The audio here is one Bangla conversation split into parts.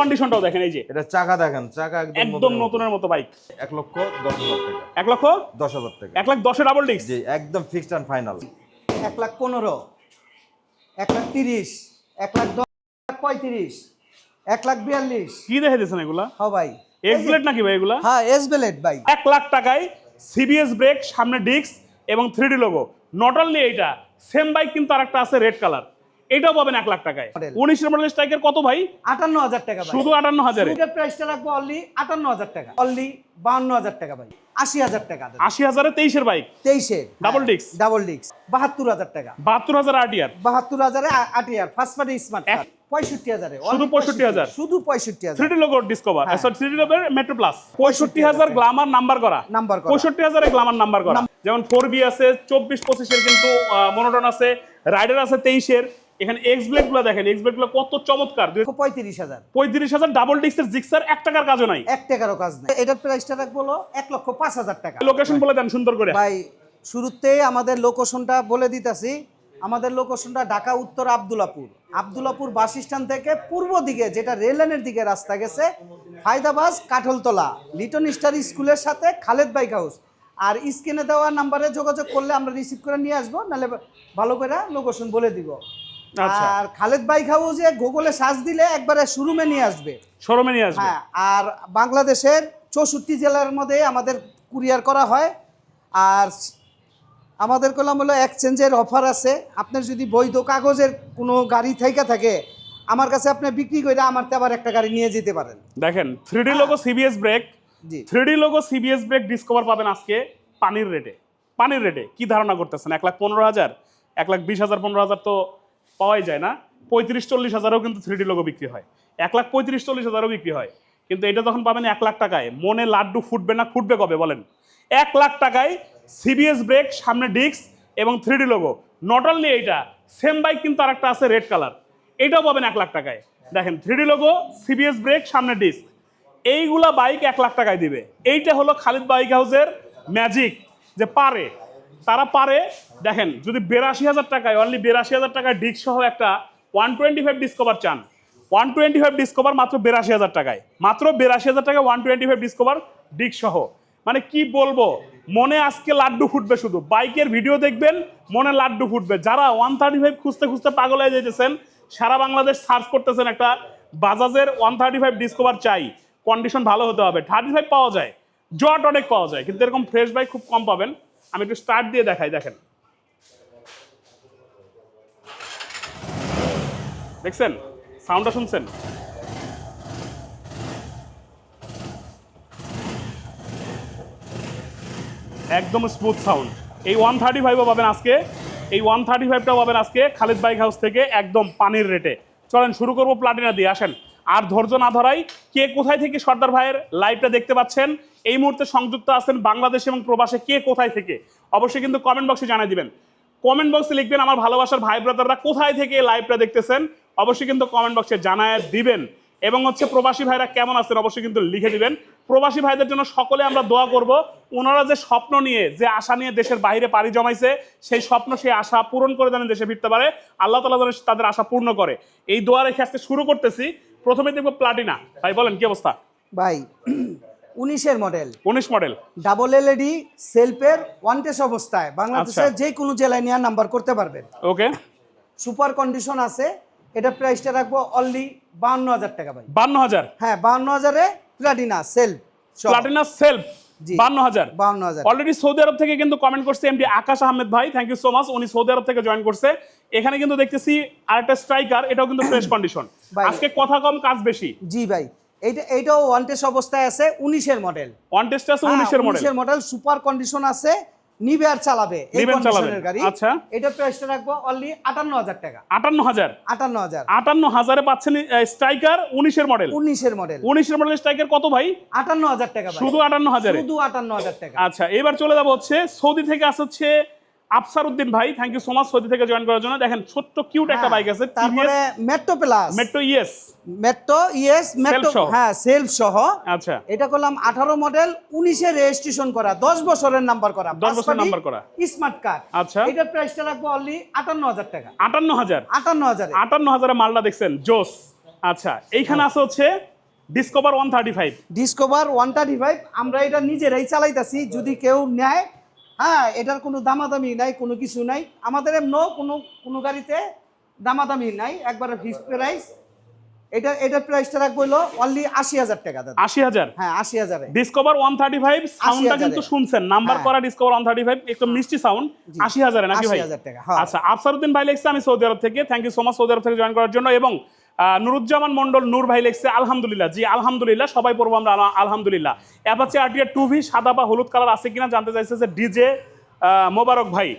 কন্ডিশনটাও দেখেন এই যে। এটা চাকা দেখেন চাকা একদম একদম নতুনের মতো। বাইক এক লক্ষ দশ হাজার টাকা। এক লক্ষ দশ হাজার টাকা। এক লাখ দশে ডাবল ডিস্ক জি একদম ফিক্সড অ্যান্ড ফাইনাল এক লাখ পনেরো এক লাখ তিরিশ এক লাখ দশ এক লাখ পঁয়ত্রিশ এক লাখ বিয়াল্লিশ। কি দেখে দিয়েছেন এগুলা? হ ভাই। এক্স ব্লেড নাকি ভাই এগুলা? হ্যাঁ এস বেলেট ভাই। এক লাখ টাকায় সিবিএস ব্রেক সামনে ডিস্ক এবং three D logo not only এইটা সেম বাইক কিন্তু আরেকটা আছে রেড কালার এটাও পাবেন এক লাখ টাকায়। উনিশের মডেল স্ট্রাইকের কত ভাই? আটান্ন হাজার টাকা শুধু আটান্ন হাজারে। এটার প্রাইসটা রাখব অনলি আটান্ন হাজার টাকা। অনলি বাহান্ন হাজার টাকা ভাই। আশি হাজার টাকা আশি হাজারে তেইশের বাইক Double disc। ডাবল বাহাত্তর হাজার টাকা। বাহাত্তর হাজার আটিয়ার বাহাত্তর হাজারে আট ফার্স্ট পার্টি স্মার্ট পঁয়ষট্টি হাজারে। শুধু 65,000 শুধু পঁয়ষট্টি হাজার। Three D logo Discover. Sorry three logo Metro Plus পঁয়ষট্টি হাজার গ্লামার নাম্বার করা। নাম্বার পঁয়ষট্টি হাজারে গ্লামার নাম্বার করা। যেমন ফোর বি আছে চব্বিশ পঁচিশের কিন্তু মনোটন আছে। রাইডার আছে তেইশের। এখানে এক্স ব্লেডগুলো দেখেন এক্স ব্লেডগুলো কত চমৎকার। পঁয়ত্রিশ হাজার। পঁয়ত্রিশ হাজার ডাবল ডিস্কের জিক্সার এক টাকার কাজও নাই। এক টাকারও কাজ নেই। এটার প্রাইসটা রাখব এক লক্ষ পাঁচ হাজার টাকা। লোকেশন বলে দেন সুন্দর করে। ভাই শুরুতে আমাদের লোকেশনটা বলে দিতেছি। আমাদের লোকেশনটা ঢাকা উত্তর আবদুল্লাপুর। আবদুল্লাপুর বাস স্ট্যান্ড থেকে পূর্ব দিকে যেটা রেল লাইনের দিকে রাস্তা গেছে ফায়দাবাজ কাঠলতলা। লিটন স্টার স্কুলের সাথে খালেদ বাইক হাউস আর স্ক্রিনে দেওয়া নাম্বারে যোগাযোগ করলে আমরা রিসিভ করে নিয়ে আসব নাহলে ভালো করে লোকেশন বলে দিব। আর খালেদ বাইক হাউসে গুগলে সার্চ দিলে একবারে শোরুমে নিয়ে আসবে। শোরুমে নিয়ে আসবে? হ্যাঁ আর বাংলাদেশের চৌষট্টি জেলার মধ্যে আমাদের কুরিয়ার করা হয়। আর আমাদের কলাম হলো এক্সচেঞ্জের অফার আছে। আপনার যদি বৈধ কাগজের কোনো গাড়ি থেকে থাকে আমার কাছে আপনি বিক্রি করে আমার তো আবার একটা গাড়ি নিয়ে যেতে পারেন। দেখেন three D logo CBS brake জি। Three D logo CBS brake Discover পাবেন আজকে পানির রেটে পানির রেটে কি ধারণা করতেছেন? এক লাখ পনেরো হাজার এক লাখ বিশ হাজার পনেরো হাজার তো পাওয়াই যায় না। পঁয়ত্রিশ চল্লিশ হাজারও কিন্তু থ্রি ডি লোগো বিক্রি হয়। এক লাখ পঁয়ত্রিশ চল্লিশ হাজারও বিক্রি হয়। কিন্তু এটা যখন পাবেন এক লাখ টাকায়, মনে লাড্ডু ফুটবে না, ফুটবে কবে বলেন? এক লাখ টাকায় সিবিএস ব্রেক সামনে ডিস্ক এবং three D logo. Not only এইটা সেম বাইক কিন্তু আরেকটা আছে রেড কালার এটাও পাবেন এক লাখ টাকায়। দেখেন three D logo CBS brake সামনে ডিস্ক এইগুলা বাইক এক লাখ টাকায় দিবে। এইটা হলো খালিদ বাইক হাউসের ম্যাজিক যে পারে। তারা পারে, দেখেন, যদি বেরাশি হাজার টাকায় অনলি বেরাশি হাজার টাকায় ডিস্ক সহ একটা ওয়ান টোয়েন্টি ফাইভ ডিসকভার চান। ওয়ান টোয়েন্টি ফাইভ ডিসকভার মাত্র বেরাশি হাজার টাকায়। মাত্র বেরাশি হাজার টাকায় one twenty five Discover disc সহ। মানে কি বলব, মনে আজকে লাড্ডু ফুটবে শুধু। বাইকের ভিডিও দেখবেন, মনে লাড্ডু ফুটবে। যারা ওয়ান থার্টি ফাইভ খুঁজতে খুঁজতে পাগল হয়ে যেতেছেন সারা বাংলাদেশ সার্চ করতেছেন একটা বাজাজের ওয়ান থার্টি ফাইভ ডিসকভার চাই। কন্ডিশন ভালো হতে হবে। থার্টি ফাইভ পাওয়া যায়, জট অনেক পাওয়া যায়, কিন্তু এরকম ফ্রেশ বাইক খুব কম পাবেন। আমি একটু স্টার্ট দিয়ে দেখাই, দেখেন। দেখছেন? সাউন্ডটা শুনছেন? একদম স্মুথ সাউন্ড এই ওয়ান থার্টি ফাইভও পাবেন আজকে। এই ওয়ান থার্টি ফাইভটাও পাবেন আজকে খালিদ বাইক হাউস থেকে একদম পানির রেটে চলেন, শুরু করব প্লাটিনা দিয়ে। আসেন। আর ধৈর্য না ধরাই কে কোথায় থেকে সর্দার ভাইয়ের লাইভটা দেখতে পাচ্ছেন, এই মুহূর্তে সংযুক্ত আছেন বাংলাদেশ এবং প্রবাসে কে কোথায় থেকে? অবশ্যই কিন্তু কমেন্ট বক্সে জানিয়ে দিবেন। কমেন্ট বক্সে লিখবেন, আমার ভালোবাসার ভাই ব্রাদাররা কোথায় থেকে লাইভটা দেখতেছেন? অবশ্যই কিন্তু কমেন্ট বক্সে জানায় দিবেন। এবং হচ্ছে প্রবাসী ভাইরা কেমন আছেন অবশ্যই কিন্তু লিখে দিবেন। প্রবাসী ভাইদের জন্য সকলে আমরা দোয়া করব, ওনারা যে স্বপ্ন নিয়ে, যে আশা নিয়ে দেশের বাইরে পাড়ি জমাইছে, সেই স্বপ্ন, সেই আশা পূরণ করে যেন দেশে ফিরতে পারে। আল্লাহ তালা যেন তাদের আশা পূর্ণ করে। এই দোয়া রেখে আজকে শুরু করতেছি। প্রথমে দেখব প্লাটিনা। ভাই বলেন কি অবস্থা? ভাই উনিশের মডেল। উনিশ মডেল। ডাবল এলইডি সেলফের ওয়ান্টেস অবস্থায়। বাংলাদেশের আচ্ছা। যে কোনো জেলায় নিয়ে নাম্বার করতে পারবেন। ওকে। সুপার কন্ডিশন আছে। এটা প্রাইসটা রাখব অনলি বাহান্ন হাজার টাকা ভাই। বান্ন হাজার? হ্যাঁ বাহান্ন হাজারে প্লাটিনা সেলফ প্লাটিনা সেলফ। বান্ন হাজার। বাহান্ন হাজার। অলরেডি সৌদি আরব থেকে কিন্তু কমেন্ট করছে এমডি আকাশ আহমেদ ভাই থ্যাংক ইউ সো মাচ উনি সৌদি আরব থেকে জয়েন করছে। এখানে কিন্তু দেখতেছি আরেকটা স্ট্রাইকার এটাও কিন্তু ফ্রেশ কন্ডিশন আজকে কথা কম কাজ বেশি। জি ভাই। এইটা এইটাও ওয়ান্টেস অবস্থায় আছে উনিশের মডেল ওয়ান টেস্ট আছে উনিশের মডেল উনিশের মডেল সুপার কন্ডিশন আছে। নিবে আর চালাবে। এই। কন্ডিশনের গাড়ি। আচ্ছা। এটা প্রাইসটা রাখব অনলি আটান্ন হাজার টাকা। আটান্ন হাজার? আটান্ন হাজার। আটান্ন হাজারে পাচ্ছেন স্ট্রাইকার উনিশের মডেল উনিশের মডেল উনিশের মডেল স্ট্রাইকার কত ভাই? আটান্ন হাজার টাকা ভাই। শুধু আটান্ন হাজারে? শুধু আটান্ন হাজার টাকা। আচ্ছা এবার চলে যাব হচ্ছে সৌদি থেকে আসছে হচ্ছে আফসার উদ্দিন ভাই thank you so much Saudi থেকে জয়েন করার জন্য। দেখেন ছোট্ট কিউট একটা বাইক আছে হ্যাঁ, তারপরে Metro Plus Metro ES Metro ES Metro. হ্যাঁ সেলফ সহ আচ্ছা। এটা করলাম আঠারো মডেল উনিশে রেজিস্ট্রেশন করা দশ বছরের নাম্বার করা 10 বছরের নাম্বার করা। স্মার্ট কার্ড আচ্ছা। এটার প্রাইসটা রাখব অনলি আটান্ন হাজার টাকা। আটান্ন হাজার আটান্ন হাজারে আটান্ন হাজারে মালটা দেখছেন জোস। আচ্ছা এইখানে আছে হচ্ছে Discover one thirty five Discover one thirty five আমরা এটা নিজেরাই চালাইতাছি যদি কেউ নেয় হ্যাঁ এটার কোনো দামাদামি নাই কোনো কিছু নাই। আমাদের এমনও কোনো কোনো গাড়িতে দামাদামি নাই। একবারে ফিক্সড প্রাইস এটা এটার প্রাইসটা রাখব হলো অনলি আশি হাজার টাকা দাদা। আশি হাজার? হ্যাঁ আশি হাজারে। ডিসকভার ওয়ান থার্টি ফাইভ সাউন্ডটা 80,000 কিন্তু শুনছেন। নাম্বার হ্যাঁ। করা ডিসকভার ওয়ান থার্টি ফাইভ একটু মিষ্টি সাউন্ড। আশি হাজারে নাকি ভাই? 80,000 টাকা, হ্যাঁ। আচ্ছা আফসারুদ্দিন ভাই লেগছে আমি সৌদি আরব থেকে। Thank you so much Saudi Arab থেকে জয়েন করার জন্য। এবং নুরুজ্জামান মন্ডল নূর ভাই লেগছে আলহামদুলিল্লাহ। জি আলহামদুলিল্লাহ। সবাই পড়ব আমরা আলহামদুলিল্লাহ। অ্যাপাচি আরটিআর টু ভি সাদা বা হলুদ কালার আছে কিনা জানতে চাইছে যে ডিজে মোবারক ভাই।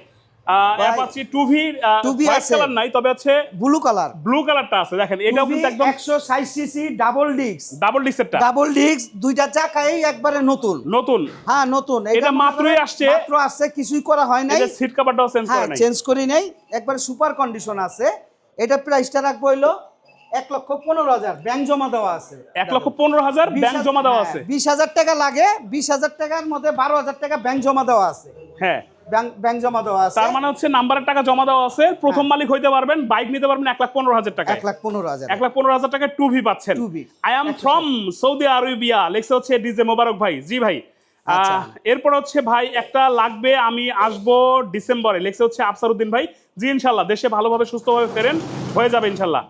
অ্যাপাচি টু ভি 2V আছে। কালার নাই তবে হচ্ছে ব্লু কালার ব্লু কালারটা আছে দেখেন এটাও কিন্তু একদম একশো ষাট সিসি ডাবল ডাবল ডিক্সেরটা ডাবল ডিস্ক দুইটা চাকাই একবারে নতুন। নতুন। হ্যাঁ নতুন। এটা মাত্রই আসছে। মাত্র আসছে কিছুই করা হয় নাই। এটা সিট কভারটাও চেঞ্জ করে নাই। চেঞ্জ করি নাই। একবারে সুপার কন্ডিশন আছে। এটা প্রাইসটা রাখব এক লক্ষ পনেরো হাজার। ব্যাংক জমা দেওয়া আছে। এক লক্ষ পনেরো হাজার ব্যাংক জমা দেওয়া হ্যাঁ, আছে। বিশ হাজার টাকা লাগে বিশ হাজার টাকার মধ্যে বারো হাজার টাকা ব্যাংক জমা দেওয়া আছে। হ্যাঁ। ব্যাংক জমা দেওয়া আছে। তার মানে হচ্ছে নাম্বারের টাকা জমা দেওয়া আছে প্রথম মালিক হইতে পারবেন বাইক নিতে পারবেন এক লাখ পনেরো হাজার টাকা এক লাখ পনেরো হাজার। এক লাখ পনেরো হাজার টাকা টু ভি পাচ্ছেন 2V I am from Saudi Arabia লেখছে হচ্ছে ডিজে মোবারক ভাই। জি ভাই আচ্ছা। এরপর হচ্ছে ভাই একটা লাগবে আমি আসব ডিসেম্বরে লেখছে হচ্ছে আফসারউদ্দিন ভাই। জি ইনশাল্লাহ দেশে ভালোভাবে সুস্থভাবে ফেরেন হয়ে যাবে ইনশাল্লাহ।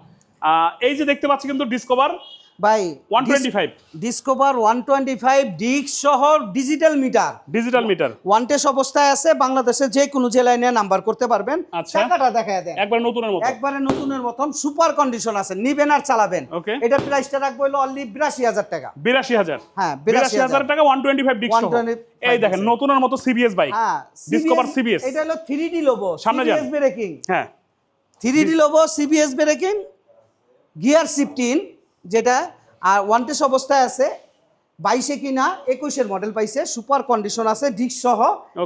এই যে দেখতে পাচ্ছি কিন্তু ডিসকভার ভাই one twenty five Discover one twenty five disc সহ digital meter digital meter one test অবস্থায় আছে বাংলাদেশের যে কোনো জেলায় নিয়ে নাম্বার করতে পারবেন। আচ্ছা। টাকাটা দেখায় দেন। একবার নতুনের মতো একবারে নতুনের মতন সুপার কন্ডিশন আছে নিবেন আর চালাবেন. এটার প্রাইসটা রাখব হলো অনলি বিরাশি হাজার টাকা। বিরাশি হাজার। হ্যাঁ বিরাশি হাজার। টাকা ওয়ান টোয়েন্টি ফাইভ ডিস্ক 125 এই দেখেন নতুনের মতো সিবিএস বাইক হ্যাঁ ডিসকভার সিবিএস এটা হলো থ্রি ডি লোবো সামনে যান। সিবিএস ব্রেকিং হ্যাঁ three D logo CBS braking gear shifting যেটা আর ওয়ান টেস অবস্থায় আছে বাইশে কিনা একুশের মডেল পাইছে সুপার কন্ডিশন আছে ডিস্ক সহ.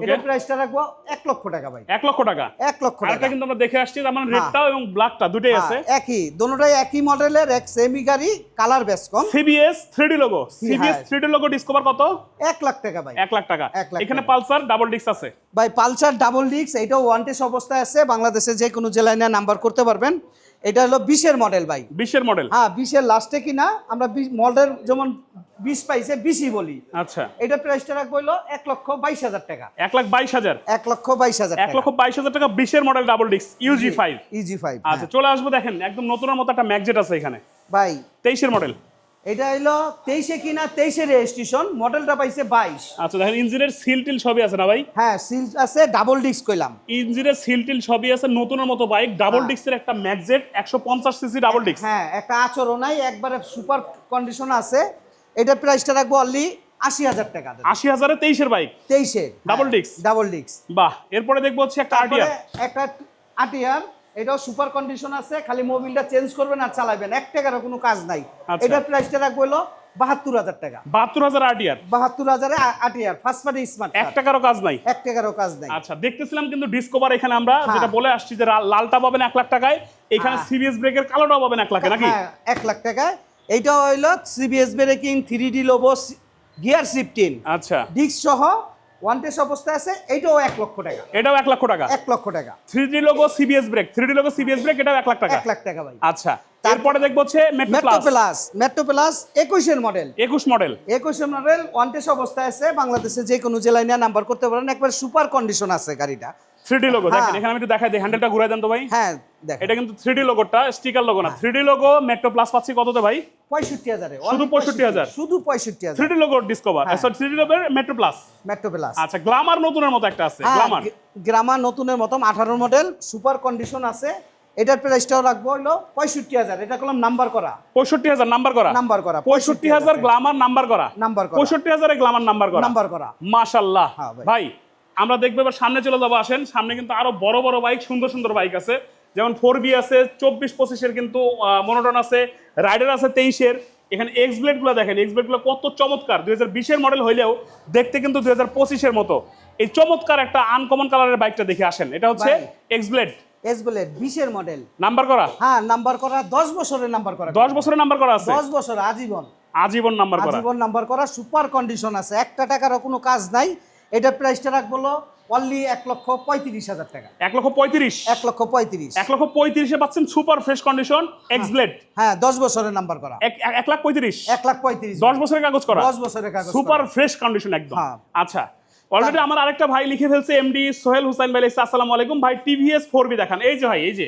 এটার প্রাইসটা রাখব এক লক্ষ টাকা ভাই। এক লক্ষ টাকা? এক লক্ষ টাকা। কিন্তু আমরা দেখে আসছি তার মানে হ্যাঁ। রেডটাও এবং ব্ল্যাকটা দুটোই আছে। হ্যাঁ, একই। দোনোটাই একই মডেলের এক সেমি গাড়ি কালার বেশ কম সিবিএস থ্রি লোগো সিবিএস হ্যাঁ। থ্রি লোগো ডিসকভার কত? এক লাখ টাকা ভাই। এক লাখ টাকা। এক লাখ এখানে পালসার ডাবল ডিস্ক আছে। ভাই পালসার ডাবল ডিস্ক এটাও ওয়ান্টেস অবস্থায় আছে বাংলাদেশে যে কোনো জেলায় নিয়ে নাম্বার করতে পারবেন। এটা হলো বিশের মডেল ভাই। বিশের মডেল হ্যাঁ বিশের লাস্টে কিনা আমরা মডেল যেমন বিশ পাইছে বিশই বলি। আচ্ছা। এটা প্রাইসটা রাখব হলো এক লক্ষ বাইশ হাজার টাকা। এক লাখ বাইশ হাজার? এক লক্ষ বাইশ হাজার এক লক্ষ বাইশ হাজার টাকা বিশের model double disc UG five UG five আচ্ছা চলে আসব দেখেন একদম নতুনের মতো একটা ম্যাগজেট আছে এখানে। ভাই। তেইশের মডেল এটা হলো তেইশে কিনা তেইশে রেজিস্ট্রেশন মডেলটা পাইছে বাইশ। আচ্ছা দেখেন ইঞ্জিনের সিল টিল সবই আছে না ভাই? হ্যাঁ সিল আছে ডাবল ডিস্ক কইলাম। ইঞ্জিনের সিল টিল সবই আছে নতুনের মতো বাইক ডাবল। ডিস্কের একটা ম্যাগজেট একশো পঞ্চাশ সিসি ডাবল ডিস্ক হ্যাঁ একটা আচরণ নাই একবারে সুপার কন্ডিশন আছে। এটার প্রাইসটা রাখব অনলি আশি হাজার টাকা আশি হাজারে তেইশের বাইক তেইশে Double disc? ডাবল ডিস্ক বাহ এরপরে দেখব হচ্ছে একটা আরটিআর একটা আটিয়ার এটাও সুপার কন্ডিশন আছে খালি মোবিলটা চেঞ্জ করবেন আর চালাবেন। এক টাকারও কোনো কাজ নাই। আচ্ছা। এটার প্রাইসটা রাখব হলো বাহাত্তর হাজার টাকা। বাহাত্তর হাজার আরটিআর বাহাত্তর হাজারে আটিয়ার ফার্স্ট পার্টি স্মার্ট এক টাকারও কাজ নাই। এক টাকারও কাজ নাই। আচ্ছা দেখতেছিলাম কিন্তু ডিসকভার এখানে আমরা হ্যাঁ। যেটা বলে আসছি যে লালটা পাবেন এক লাখ টাকায় এখানে হ্যাঁ। সিবিএস ব্রেকের কালোটাও পাবেন এক লাখে নাকি? হ্যাঁ এক লাখ টাকা এইটা হইল CBS braking three D logo gear shifting আচ্ছা। ডিস্ক সহ ওয়ান টেস্ট অবস্থায় আছে এইটাও এক লক্ষ টাকা। এটাও এক লক্ষ টাকা। এক লক্ষ টাকা। Three D logo CBS brake three D logo CBS brake এটাও এক লাখ টাকা। এক লাখ টাকা ভাই। আচ্ছা তারপরে দেখব হচ্ছে মেট্রো প্লাস মেট্রো প্লাস একুশের মডেল একুশ মডেল একুশের মডেল ওয়ান টেস্ট অবস্থায় আছে বাংলাদেশে যে কোনো জেলায় নিয়ে নাম্বার করতে পারেন। একবার সুপার কন্ডিশন আছে গাড়িটা। থ্রি ডি লোগো দেখেন হ্যাঁ। এখানে আমি একটু দেখাই দিই হ্যান্ডেলটা ঘুরে দেন তো ভাই। হ্যাঁ এটা কিন্তু থ্রি ডি লোগোটা স্টিকার লোগো। না। Three D logo Metro Plus পাচ্ছি কততে ভাই? পঁয়ষট্টি হাজারে। শুধু 65,000? শুধু পঁয়ষট্টি হাজার। ডি লোগো ডিসকভার লোগোর মেট্রো প্লাস মেট্রো প্লাস আচ্ছা গ্লামার নতুনের মতো একটা আছে হ্যাঁ গ্লামার নতুনের আঠারো মডেল সুপার কন্ডিশন আছে। এটার প্রাইসটাও রাখব হলো পঁয়ষট্টি হাজার। এটা করলাম নাম্বার করা। পঁয়ষট্টি হাজার নাম্বার করা। নাম্বার করা পঁয়ষট্টি হাজার গ্লামার নাম্বার করা। নাম্বার করা। পঁয়ষট্টি হাজারে গ্লামার নাম্বার করা। নাম্বার করা। মাশাল্লাহ হ্যাঁ ভাই। ভাই আমরা দেখব এবার সামনে চলে যাব আসেন। সামনে কিন্তু আরও বড় বড় বাইক সুন্দর সুন্দর বাইক আছে। যেমন ফোর বি আছে চব্বিশ পঁচিশের কিন্তু মনোটন আছে রাইডার আছে তেইশের। এখানে এক্স ব্লেডগুলো দেখেন এক্স ব্লেডগুলো কত চমৎকার। দুই হাজার বিশের মডেল হইলেও দেখতে কিন্তু দুই হাজার পঁচিশের মতো। এই চমৎকার একটা আনকমন কালারের বাইকটা দেখে আসেন। এটা হচ্ছে এক্স ব্লেড এস বিশের মডেল নাম্বার করা? হ্যাঁ নাম্বার করা দশ বছরের নাম্বার করা। দশ বছরের নাম্বার করা আছে? দশ বছর আজীবন। আজীবন নাম্বার করা। আজীবন নাম্বার করা সুপার কন্ডিশন আছে। একটা টাকারও কোনো কাজ নাই। এটার প্রাইসটা রাখব অনলি এক লক্ষ পঁয়ত্রিশ হাজার টাকা। এক লক্ষ পঁয়ত্রিশ? এক লক্ষ পঁয়ত্রিশ। এক লক্ষ পঁয়ত্রিশে পাচ্ছেন super fresh condition X Blade হ্যাঁ দশ বছরের নাম্বার করা। এক লাখ পঁয়ত্রিশ? এক লাখ পঁয়ত্রিশ। দশ বছরের কাগজ করা? দশ বছরের কাগজ সুপার ফ্রেশ কন্ডিশন একদম। হ্যাঁ। আচ্ছা অলরেডি আমার আরেকটা ভাই লিখে ফেলছে এমডি সোহেল হুসাইন ভাই লিখছে আসসালামু আলাইকুম ভাই টিভিএস ফোর বি দেখান। এই যে ভাই এই যে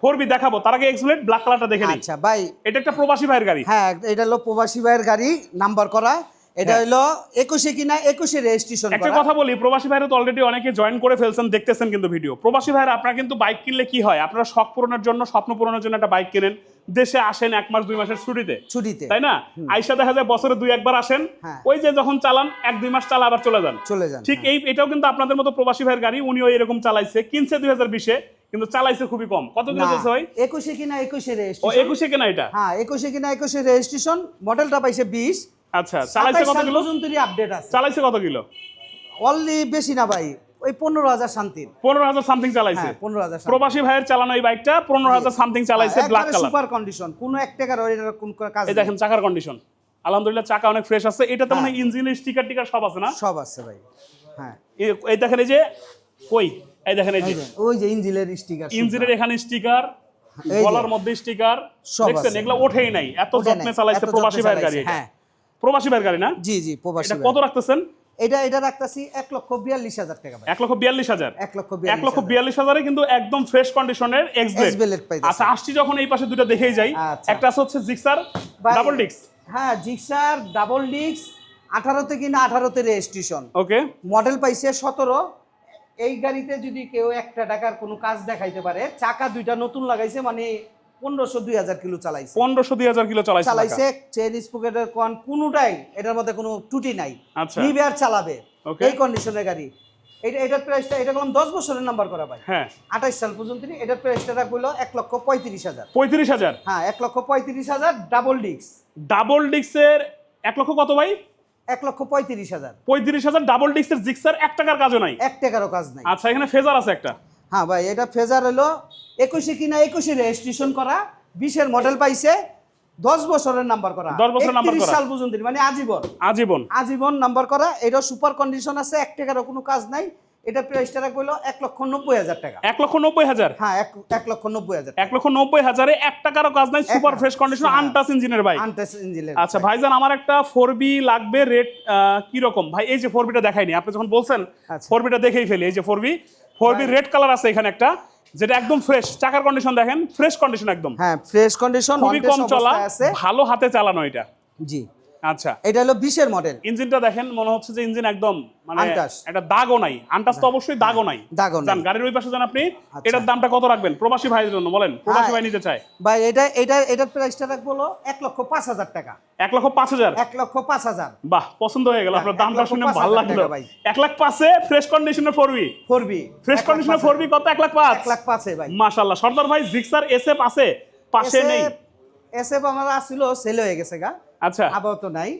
ফোর বি দেখাবো তার আগে এক্সপ্লেট ব্ল্যাক কালারটা দেখে আচ্ছা ভাই। এটা একটা প্রবাসী ভাইয়ের গাড়ি। হ্যাঁ এটা হলো প্রবাসী ভাইয়ের গাড়ি নাম্বার করা। এটা হ্যাঁ। হলো একুশে কিনা একুশে রেজিস্ট্রেশন একটা কথা বলি প্রবাসী ভাইরা তো অলরেডি অনেকে জয়েন করে ফেলছেন দেখতেছেন কিন্তু ভিডিও প্রবাসী ভাইরা আপনারা কিন্তু বাইক কিনলে কি হয়? আপনারা শখ পূরণের জন্য স্বপ্ন পূরণের জন্য একটা বাইক কেনেন। দেশে আসেন এক মাস দুই মাসের ছুটিতে। ছুটিতে। তাই না? আইসা দেখা যায় বছরে দুই একবার আসেন। হ্যাঁ। ওই যে যখন চালান এক দুই মাস চালা আবার চলে যান। চলে যান ঠিক এই এটাও কিন্তু আপনাদের মতো প্রবাসী ভাইয়ের গাড়ি উনিও এরকম চালাইছে। কিনছে দুই হাজার বিশে কিন্তু চালাইছে খুবই কম। কত কিলো চলছে ভাই? একুশে কিনা একুশে ও রেজিস্ট্রেশন একুশে কেনা এটা? হ্যাঁ একুশে কিনা একুশে রেজিস্ট্রেশন মডেলটা পাইছে বিশ। আচ্ছা চালাইছে কত কিলো? পর্যন্ত আপডেট আছে। চালাইছে কত কিলো? অনলি বেশি না ভাই ওই পনেরো হাজার শান্তির পনেরো হাজার সামথিং চালাইছে। হ্যাঁ পনেরো হাজার প্রবাসী ভাইয়ের চালানো এই বাইকটা পনেরো হাজার সামথিং চালাইছে ব্ল্যাক কালার সুপার কন্ডিশন কোনো এক টাকার এটার কোন কাজ এই দেখেন চাকার কন্ডিশন আলহামদুলিল্লাহ চাকা অনেক ফ্রেশ আছে। এটাতে মানে ইঞ্জিনের স্টিকার টিকার সব আছে না? সব আছে ভাই হ্যাঁ। এই- দেখেন এই যে কই? এই দেখেন এই যে। ওই যে ইঞ্জিনের স্টিকার ইঞ্জিনের এখানে স্টিকার গলার মধ্যে স্টিকার দেখছেন এগুলো ওঠেই নাই। এত যত্নে চালাইছে প্রবাসী ভাইয়ের গাড়ি হ্যাঁ। প্রবাসী ভাইয়ের গাড়ি না? জি জি প্রবাসী এটা কত রাখতেছেন? এটা এটা রাখতাছি এক লক্ষ বিয়াল্লিশ হাজার টাকা এক লক্ষ বিয়াল্লিশ হাজার? এক লক্ষ এক লক্ষ বিয়াল্লিশ হাজারে কিন্তু একদম ফ্রেশ কন্ডিশনের এক্স X-Blade পাইতেছে। আচ্ছা আসছি যখন এই পাশে দুটো দেখেই যাই। আচ্ছা। একটা আছে হচ্ছে জিক্সার ডাবল ডিক্স হ্যাঁ জিক্সার ডাবল ডিক্স আঠারোতে কিনা আঠারোতে রেজিস্ট্রেশন ওকে মডেল পাইছে সতেরো। এই গাড়িতে যদি কেউ একটা টাকার কোনো কাজ দেখাইতে পারে চাকা দুইটা নতুন লাগাইছে মানে পনেরোশো দুই হাজার কিলো চালাইছে। পনেরোশো দুই হাজার কিলো চালাইছে চালাইছে চেন স্পকেটের কোন কোনোটাই এটার মধ্যে কোনো ত্রুটি নাই। আচ্ছা। চালাবে. এই কন্ডিশনের গাড়ি। এটা এটার প্রাইসটা এটা করলাম দশ বছরের নাম্বার করা ভাই। হ্যাঁ। সাল পর্যন্ত এটার প্রাইসটা রাখল এক লক্ষ পঁয়ত্রিশ হাজার। পঁয়ত্রিশ হাজার? হ্যাঁ এক লক্ষ পঁয়ত্রিশ হাজার ডাবল ডিক্স ডাবল ডিক্সের এক লক্ষ কত ভাই? এক লক্ষ পঁয়ত্রিশ হাজার। পঁয়ত্রিশ হাজার ডাবল ডিক্সের জিক্সার এক টাকার কাজও নাই। এক টাকারও কাজ নাই। আচ্ছা এখানে ফেজার আছে একটা। হ্যাঁ ভাই এটা ফেজার হলো একুশে কিনা একুশে রেজিস্ট্রেশন করা বিশের মডেল পাইছে দশ বছরের নাম্বার করা। 10 বছরের number 31 করা। সাল পর্যন্ত মানে আজীবন। আজীবন। আজীবন নাম্বার করা এটা সুপার কন্ডিশন আছে এক টাকারও কোনো কাজ নাই। এটা প্রাইসটা রাখব হলো এক লক্ষ নব্বই হাজার টাকা। এক লক্ষ নব্বই হাজার? হ্যাঁ এক লক্ষ নব্বই হাজার এক লক্ষ নব্বই হাজারে এক টাকারও কাজ নাই সুপার ফ্রেশ কন্ডিশন। আনটাচ ইঞ্জিনের বাইক আনটেস ইঞ্জিনের আচ্ছা ভাইজান আমার একটা ফোর বি লাগবে রেট কি রকম? ভাই এই যে ফোর বিটা দেখাইনি আপনি যখন বলছেন আচ্ছা। ফোর বিটা দেখেই ফেলি এই যে four B four B red colour আছে এখানে একটা। যেটা একদম ফ্রেশ চাকার কন্ডিশন দেখেন ফ্রেশ কন্ডিশন একদম। হ্যাঁ ফ্রেশ কন্ডিশন খুবই কম চলা ভালো হাতে চালানো এটা। জি। আচ্ছা। এটা হলো বিশের মডেল ইঞ্জিনটা দেখেন মনে হচ্ছে যে ইঞ্জিন একদম মানে আনটাচ। একটা দাগও নাই। আনটাচ তো অবশ্যই দাগও নাই। দাগও নাই। গাড়ির ওই পাশে যান আপনি। আচ্ছা। এটার দামটা কত রাখবেন? প্রবাসী ভাইয়ের জন্য বলেন। প্রবাসী হ্যাঁ। ভাই নিতে চায়। ভাই এটা এটা এটার প্রাইসটা রাখব হলো এক লক্ষ পাঁচ হাজার টাকা। এক লক্ষ পাঁচ হাজার? এক লক্ষ পাঁচ হাজার। বাহ পছন্দ হয়ে গেল। আপনার দামটা শুনে ভালো লাগল। টাকা ভাই। এক লাখ পাঁচে ফ্রেশ কন্ডিশনের four B four B fresh কন্ডিশনের ফোর বি কত? এক লাখ পাঁচ? এক লাখ পাঁচে ভাই। মাশাল্লাহ সর্দার ভাই জিক্সার এসএফ আছে? পাশে নেই। এসএফ আমার আসছিল সেল হয়ে গেছে গা। আচ্ছা। আপাতত নাই।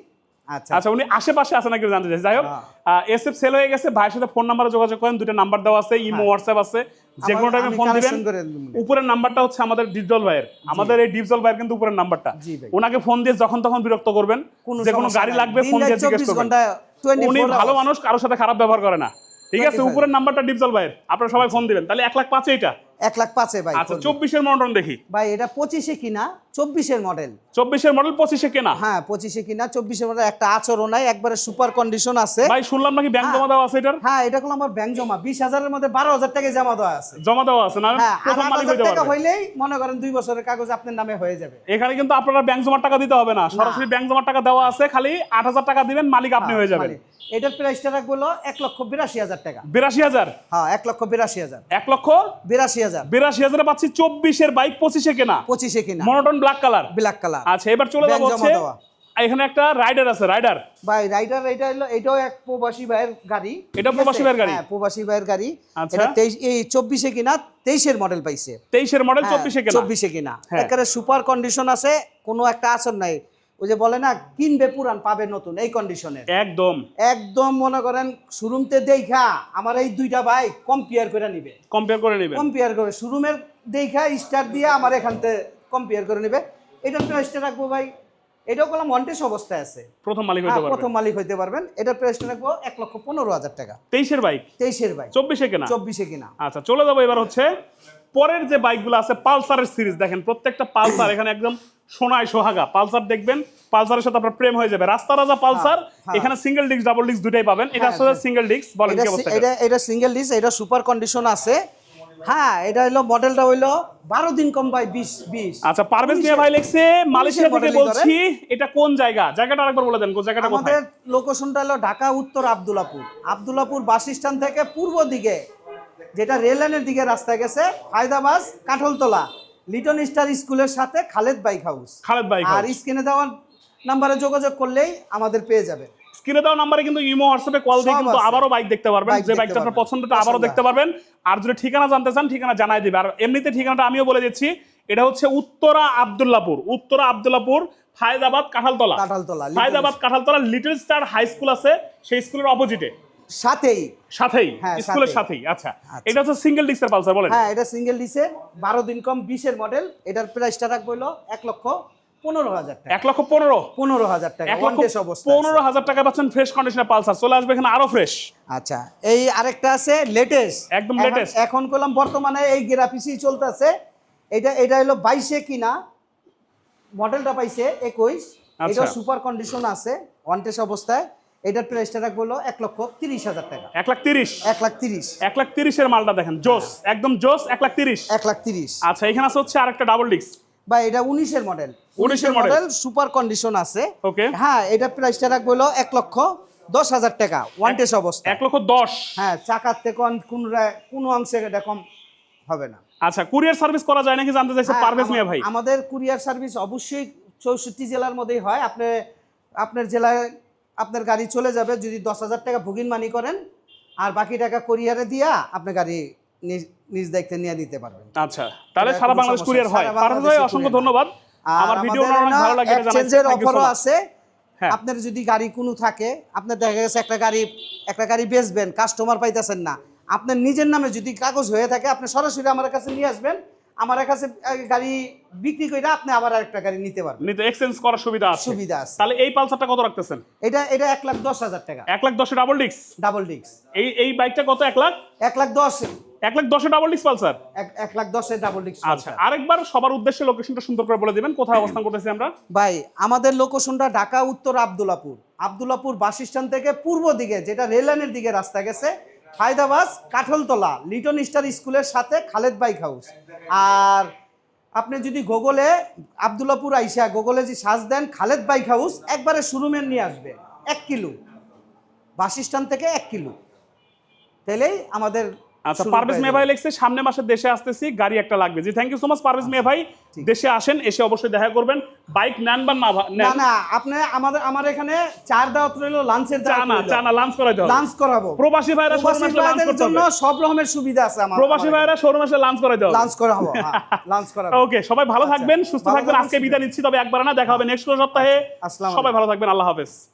আচ্ছা। আচ্ছা উনি আশেপাশে আছে নাকি জানতে চাই। যাই হোক হ্যাঁ। এসএফ সেল হয়ে গেছে ভাইয়ের সাথে ফোন নাম্বারে যোগাযোগ করেন দুটো নাম্বার দেওয়া আছে ইমো হোয়াটসঅ্যাপ আছে। যে কোনো টাইমে ফোন দিবেন। উপরের নাম্বারটা হচ্ছে আমাদের ডিপজল ভাইয়ের। আমাদের এই ডিপজল ভাইয়ের কিন্তু উপরের নাম্বারটা ওনাকে ফোন দিয়ে যখন তখন বিরক্ত করবেন। যে কোনো গাড়ি লাগবে ফোন দিয়ে জিজ্ঞেস করবেন। উনি ভালো মানুষ কারোর সাথে খারাপ ব্যবহার করে না। ঠিক আছে উপরের নাম্বারটা ডিপজল ভাইয়ের। আপনারা সবাই ফোন দিবেন। তাহলে এক লাখ পাঁচে এটা। এক লাখ পাঁচে ভাই আচ্ছা চব্বিশের মডেল দেখি। ভাই এটা পঁচিশে কিনা? চব্বিশের মডেল চব্বিশের মডেল পঁচিশে কেনা? হ্যাঁ পঁচিশে কিনা চব্বিশের মডেল একটা আচরণ নাই একবারে সুপার কন্ডিশন আছে। ভাই শুনলাম নাকি ব্যাংক জমা দেওয়া আছে এটার? হ্যাঁ এটা হলো আমার ব্যাংক জমা। বিশ হাজারের মধ্যে বারো হাজার টাকা জমা দেওয়া আছে। জমা দেওয়া আছে না? হ্যাঁ প্রথম মালিক হাজার হইতে টাকা হইলেই মনে করেন দুই বছরের কাগজ আপনার নামে হয়ে যাবে। এখানে কিন্তু আপনারা ব্যাংক জমার টাকা দিতে হবে না। সরাসরি ব্যাংক জমার টাকা দেওয়া আছে খালি আট হাজার টাকা দিবেন মালিক আপনি হয়ে যাবেন। মানে এটার প্রাইসটা রাখব হলো এক লক্ষ বিরাশি হাজার টাকা। বিরাশি হাজার? হ্যাঁ এক লক্ষ বিরাশি হাজার। এক লক্ষ বিরাশি হাজার। বিরাশি হাজারে পাচ্ছি চব্বিশের বাইক পঁচিশে কেনা। পঁচিশে কিনা। Monotone black colour black colour আচ্ছা এবার চলে যাব হচ্ছে এখানে একটা রাইডার আছে রাইডার ভাই রাইডার এটা হলো এটাও এক প্রবাসী ভাইয়ের গাড়ি এটা প্রবাসী? ভাইয়ের গাড়ি? হ্যাঁ প্রবাসী ভাইয়ের গাড়ি। আচ্ছা। এটা তেইশ এই চব্বিশে কিনা তেইশের মডেল পাইছে। তেইশের মডেল হ্যাঁ, চব্বিশে কেনা। চব্বিশে কিনা। হ্যাঁ। একেবারে সুপার কন্ডিশন আছে কোনো একটা আসর নাই। ওই যে বলে না কিনবে পুরান পাবে নতুন এই কন্ডিশনের একদম। একদম মনে করেন শোরুমতে দেখা আমার এই দুইটা বাইক কম্পেয়ার করে নিবে। কম্পেয়ার করে নেবেন কম্পেয়ার করে শোরুমের দেখা স্টার্ট দিয়ে আমার এখান থেকে কম্পেয়ার করে নেবে। এটার প্রাইসটা রাখব ভাই এটাও করলাম ওয়ান্টেস অবস্থায় আছে। প্রথম মালিক হ্যাঁ, হইতে পারবে। প্রথম মালিক হইতে পারবেন। এটার প্রাইসটা রাখব এক লক্ষ পনেরো হাজার টাকা। তেইশের বাইক তেইশের বাইক চব্বিশে কেনা? চব্বিশে কিনা। আচ্ছা চলে যাব এবার হচ্ছে পরের যে বাইকগুলো আছে পালসারের সিরিজ দেখেন প্রত্যেকটা পালসার এখানে একদম সোনায় সোহাগা। পালসার দেখবেন পালসারের সাথে আপনার প্রেম হয়ে যাবে। রাস্তা রাজা পালসার হ্যাঁ। এখানে সিঙ্গেল ডিস্ক ডাবল ডিস্ক দুটাই পাবেন। এটা হ্যাঁ, আসলে হ্যাঁ। সিঙ্গেল ডিস্ক বলেন কি অবস্থা এটা? এটা সিঙ্গেল ডিস এটা সুপার কন্ডিশন আছে। হ্যাঁ এটা হলো মডেলটা হইল বারো দিন কম বাই বিশ বিশ। আচ্ছা পারভেজ মিয়া ভাই লিখছে মালয়েশিয়া থেকে বলছি এটা কোন জায়গা? জায়গাটা আরেকবার বলে দেন কোন জায়গাটা আমাদের লোকেশনটা হলো ঢাকা উত্তর আবদুল্লাপুর আবদুল্লাপুর বাস স্ট্যান্ড থেকে পূর্ব দিকে যেটা রেল লাইনের দিকে রাস্তা গেছে হায়দ্রাবাদ কাঠলতলা। লিটন স্টার স্কুলের সাথে Khaled bike house Khaled bike আর স্ক্রিনে দেওয়া নাম্বারে যোগাযোগ করলেই আমাদের পেয়ে যাবেন স্ক্রিনে দেওয়া নাম্বারে কিন্তু ইমো হোয়াটসঅ্যাপে কল দিয়ে কিন্তু। আবারও বাইক দেখতে পারবেন। যে বাইকটা আপনার। পছন্দটা আবারও দেখতে পারবেন। আর যদি ঠিকানা জানতে চান ঠিকানা জানাই দিবে। আর এমনিতে ঠিকানাটা আমিও বলে দিচ্ছি এটা হচ্ছে Uttara Abdullapur. Uttara Abdullapur Faydabad Kanthaltala. Kanthaltala, Faydabad Kanthaltala little star high school আছে। সেই স্কুলের অপোজিটে সাথেই। সাথেই? হ্যাঁ, স্কুলের সাথেই। আচ্ছা। আচ্ছা। এটা হচ্ছে সিঙ্গেল ডিস্কের পালসার বলেন? হ্যাঁ এটা সিঙ্গেল ডিসে বারো দিন কম বিশের মডেল এটার প্রাইসটা রাখব হলো এক লক্ষ পনেরো হাজার টাকা। এক লক্ষ পনেরো? পনেরো হাজার টাকা এক লক্ষ। পনেরো হাজার টাকা পাচ্ছেন ফ্রেশ কন্ডিশনের পালসার চলে আসবে এখানে আরও ফ্রেশ আচ্ছা এই আরেকটা আছে লেটেস্ট একদম latest। এখন করলাম বর্তমানে এই চলতেছে। এটা এটা হলো বাইশে কিনা? মডেলটা পাইছে একুশ। এটা সুপার কন্ডিশন আছে ওয়ান্টেস অবস্থায়। এটার প্রাইসটা রাখব হলো এক লক্ষ তিরিশ হাজার টাকা। এক লাখ তিরিশ। এক লাখ তিরিশ। এক লাখ তিরিশের মালটা দেখেন জোস একদম জোস এক লাখ তিরিশ। এক লাখ তিরিশ। আচ্ছা এখানে আছে হচ্ছে আরেকটা ডাবল ডিস্ক বা এটা উনিশের মডেল 19 এর model। মডেল সুপার কন্ডিশন আছে। ওকে হ্যাঁ এটার প্রাইসটা রাখব হলো এক লক্ষ দশ হাজার টাকা ওয়ান্টেস অবস্থা। এক লক্ষ দশ। হ্যাঁ চাকার থেকে কোন কোন অংশে এটা কম হবে না। আচ্ছা কুরিয়ার সার্ভিস করা যায় নাকি জানতে চাইছে হ্যাঁ, পারভেজ মিয়া ভাই? আমাদের কুরিয়ার সার্ভিস অবশ্যই চৌষট্টি জেলার মধ্যেই হয়। আপনি আপনার জেলায় আপনার গাড়ি চলে যাবে যদি দশ হাজার টাকা ভুগিন মানি করেন আর বাকি টাকা কুরিয়ারে দিয়া আপনি গাড়ি নিজ দায়িত্বে নিয়ে নিতে পারবেন। আচ্ছা তাহলে সারা বাংলাদেশ কুরিয়ার হয়। পারভেজ ভাই অসংখ্য ধন্যবাদ। আমার ভিডিও অনেক ভালো লাগে এক্সচেঞ্জের অফারও আছে। হ্যাঁ। আপনার যদি গাড়ি কোনো থাকে আপনার দেখা গেছে একটা গাড়ি একটা গাড়ি বেচবেন কাস্টমার পাইতেছেন না। আপনার নিজের নামে যদি কাগজ হয়ে থাকে আপনি সরাসরি আমার কাছে নিয়ে আসবেন আমার কাছে গাড়ি বিক্রি করে আপনি আবার আরেকটা গাড়ি নিতে পারবেন। নিতে এক্সচেঞ্জ করার সুবিধা আছে। সুবিধা আছে। তাহলে এই পালসারটা কত রাখতেছেন? এটা এটা এক লাখ দশ হাজার টাকা। এক লাখ দশে ডাবল ডিক্স ডাবল ডিক্স এই এই বাইকটা কত? এক লাখ? এক লাখ দশ। এক লাখ দশে ডাবল ডিস্ক পালসার? এক লাখ দশের ডাবল ডিক্স আচ্ছা আরেকবার সবার উদ্দেশ্যে লোকেশনটা সুন্দর করে বলে দিবেন কোথায় অবস্থান করতেছি আমরা? ভাই আমাদের লোকেশনটা ঢাকা উত্তর আবদুল্লাপুর। আবদুল্লাপুর বাস স্ট্যান্ড থেকে পূর্ব দিকে যেটা রেল লাইনের দিকে রাস্তা গেছে হায়দ্রাবাদ, কাঠলতলা, লিটন স্টার স্কুলের সাথে খালেদ বাইক হাউস। আর আপনি যদি গুগলে আবদুল্লাপুর আইসা গুগলে যদি সার্চ দেন খালেদ বাইক হাউস, একবারে শুরুমেন নিয়ে আসবে, এক কিলো। বাস থেকে এক কিলো। তাহলেই আমাদের আচ্ছা পারভেজ হয়ে মিয়া ভাই লিখছে সামনে মাসে দেশে আসতেছি গাড়ি একটা লাগবে। জি thank you so much Parvez Mia ভাই। দেশে আসেন এসে অবশ্যই দেখা করবেন। বাইক নেন বা না না না আপনি আমাদের আমার এখানে চার দাওয়াত রইল লাঞ্চের চা না চা না লাঞ্চ করাইতে হবে। লাঞ্চ করাবো। প্রবাসী ভাইরা শোরুমে লাঞ্চ করতে হবে। সব রকমের সুবিধা আছে আমার প্রবাসী ভাইরা শোরুমে এসে লাঞ্চ করাইতে হবে। লাঞ্চ করাবো লাঞ্চ করাবো। ওকে সবাই ভালো থাকবেন সুস্থ থাকবেন। থাকবেন, আজকে বিদায় নিচ্ছি তবে একবার না দেখা হবে নেক্সট সপ্তাহে। সবাই ভালো থাকবেন আল্লাহ হাফেজ।